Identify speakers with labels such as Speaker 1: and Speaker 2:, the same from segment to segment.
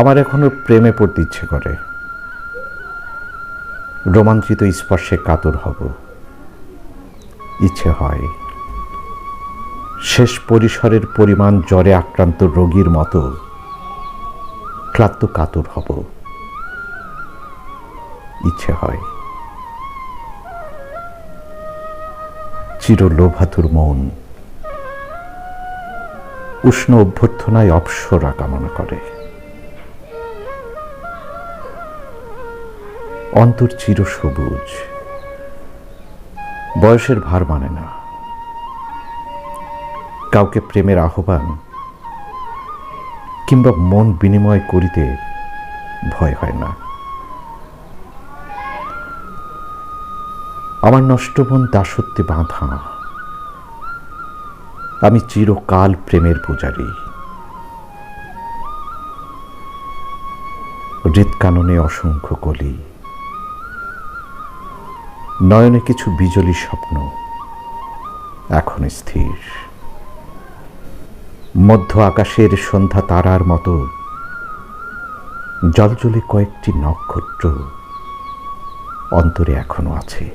Speaker 1: আমার এখনও প্রেমে পড়তে ইচ্ছে করে। রোমাঞ্চিত স্পর্শে কাতর হব। ইচ্ছে হয়। শেষ পরিসরের পরিমাণ জ্বরে আক্রান্ত রোগীর মতো ক্লান্ত কাতর হব। ইচ্ছে হয়। চিরলোভাতুর মন উষ্ণ অভ্যর্থনায় অপসরা কামনা করে। অন্তর চির সবুজ। বয়সের ভার মানে না। কাউকে প্রেমের আহ্বান কিংবা মন বিনিময় করিতে ভয় হয় না। আমার নষ্ট মন দাসত্বে বাঁধা। আমি চিরকাল প্রেমের পূজারী। হৃদকাননে অসংখ্য কলি। নয়নে কিছু বিজলি স্বপ্ন এখন স্থির। মধ্য আকাশের সন্ধ্যা তারার মতো জলজলে কয়েকটি নক্ষত্র অন্তরে এখনও আছে।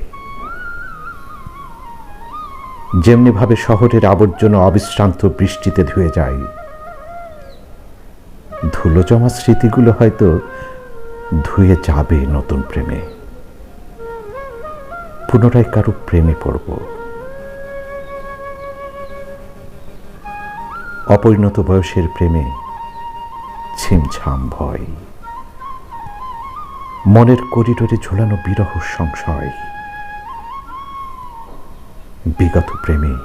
Speaker 1: যেমনিভাবে শহরের আবর্জনা অবিশ্রান্ত বৃষ্টিতে ধুয়ে যায় ধুলো জমা স্মৃতিগুলো হয়তো ধুয়ে যাবে নতুন প্রেমে। পুনরায় কারও প্রেমে পড়ব। অপরিণত বয়সের প্রেমে ছিমছাম ভয়। মনের করিডোরে ঝোলানো বিরহ সংশয়। বিগত প্রেমে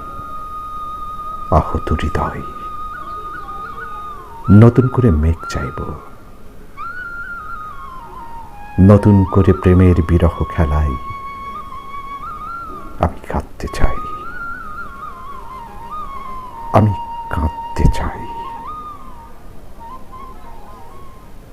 Speaker 1: আহত হৃদয়। নতুন করে মেঘ চাইব। নতুন করে প্রেমের বিরহ খেলায় আমি কাঁদতে চাই